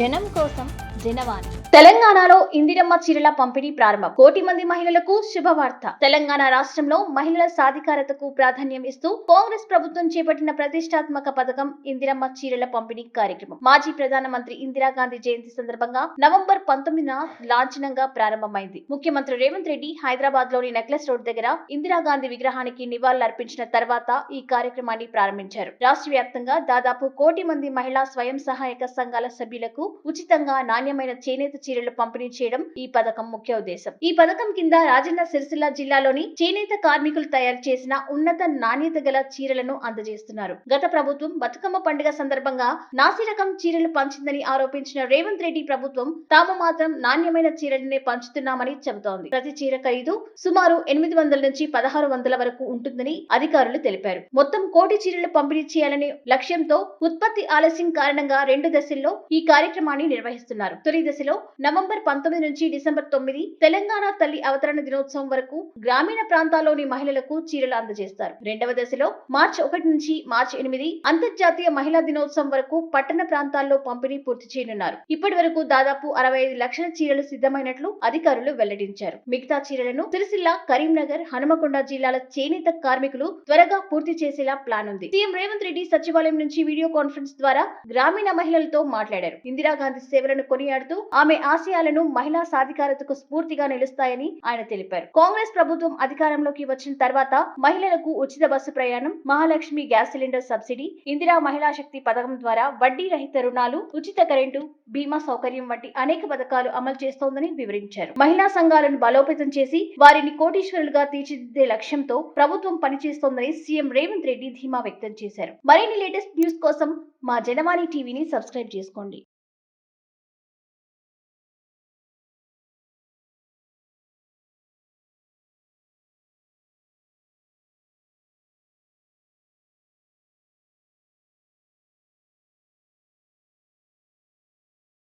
జనం కోసం జనవాణి తెలంగాణలో ఇందిరమ్మ చీరల పంపిణీ ప్రారంభం. కోటి మంది మహిళలకు శుభవార్త. తెలంగాణ రాష్ట్రంలో మహిళల సాధికారతకు ప్రాధాన్యం ఇస్తూ కాంగ్రెస్ ప్రభుత్వం చేపట్టిన ప్రతిష్టాత్మక పథకం ఇందిరమ్మ చీరల పంపిణీ కార్యక్రమం. మాజీ ప్రధానమంత్రి ఇందిరాగాంధీ జయంతి సందర్భంగా నవంబర్ పంతొమ్మిదిన లాంఛనంగా ప్రారంభమైంది. ముఖ్యమంత్రి రేవంత్ రెడ్డి హైదరాబాద్లోని నెక్లెస్ రోడ్ దగ్గర ఇందిరాగాంధీ విగ్రహానికి నివాళులర్పించిన తర్వాత ఈ కార్యక్రమాన్ని ప్రారంభించారు. రాష్ట్ర వ్యాప్తంగా దాదాపు కోటి మంది మహిళా స్వయం సహాయక సంఘాల సభ్యులకు ఉచితంగా నాణ్యమైన చేనేత చీరలు పంపిణీ చేయడం ఈ పథకం ముఖ్య ఉద్దేశం. ఈ పథకం కింద రాజన్న సిరిసిల్ల జిల్లాలోని చేనేత కార్మికులు తయారు చేసిన ఉన్నత నాణ్యత గల చీరలను అందజేస్తున్నారు. గత ప్రభుత్వం బతుకమ్మ పండుగ సందర్భంగా నాసిరకం చీరలు పంచిందని ఆరోపించిన రేవంత్ రెడ్డి ప్రభుత్వం తాము మాత్రం నాణ్యమైన చీరలనే పంచుతున్నామని చెబుతోంది. ప్రతి చీర ఖరీదు సుమారు ఎనిమిది వందల నుంచి పదహారు వందల వరకు ఉంటుందని అధికారులు తెలిపారు. మొత్తం కోటి చీరలు పంపిణీ చేయాలనే లక్ష్యంతో ఉత్పత్తి ఆలస్యం కారణంగా రెండు దశల్లో ఈ కార్యక్రమాన్ని నిర్వహిస్తున్నారు. నిర్వహిస్తున్నారు తొలి దశలో నవంబర్ పంతొమ్మిది నుంచి డిసెంబర్ తొమ్మిది తెలంగాణ తల్లి అవతరణ దినోత్సవం వరకు గ్రామీణ ప్రాంతాల్లోని మహిళలకు చీరలు అందజేస్తారు. రెండవ దశలో మార్చి ఒకటి నుంచి మార్చి ఎనిమిది అంతర్జాతీయ మహిళా దినోత్సవం వరకు పట్టణ ప్రాంతాల్లో పంపిణీ పూర్తి చేయనున్నారు. ఇప్పటి వరకు దాదాపు అరవై ఐదు లక్షల చీరలు సిద్ధమైనట్లు అధికారులు వెల్లడించారు. మిగతా చీరలను సిరిసిల్ల కరీంనగర్ హనుమకొండ జిల్లాల చేనేత కార్మికులు త్వరగా పూర్తి చేసేలా ప్లాన్ ఉంది. సీఎం రేవంత్ రెడ్డి సచివాలయం నుంచి వీడియో కాన్ఫరెన్స్ ద్వారా గ్రామీణ మహిళలతో మాట్లాడారు. ఇందిరాగాంధీ సేవలను కొనియాడుతూ ఆమె ఆశయాలను మహిళా సాధికారతకు స్ఫూర్తిగా నిలుస్తాయని ఆయన తెలిపారు. కాంగ్రెస్ ప్రభుత్వం అధికారంలోకి వచ్చిన తర్వాత మహిళలకు ఉచిత బస్సు ప్రయాణం Mahalakshmi gas cylinder subsidy Indira Mahila Shakti పథకం ద్వారా వడ్డీ రహిత రుణాలు ఉచిత కరెంటు బీమా సౌకర్యం వంటి అనేక పథకాలు అమలు చేస్తోందని వివరించారు. మహిళా సంఘాలను బలోపేతం చేసి వారిని కోటీశ్వరులుగా తీర్చిదిద్దే లక్ష్యంతో ప్రభుత్వం పనిచేస్తోందని సీఎం రేవంత్ రెడ్డి ధీమా వ్యక్తం చేశారు. మరిన్ని లేటెస్ట్ న్యూస్ కోసం మా జనవాణి టీవీని సబ్స్క్రైబ్ చేసుకోండి.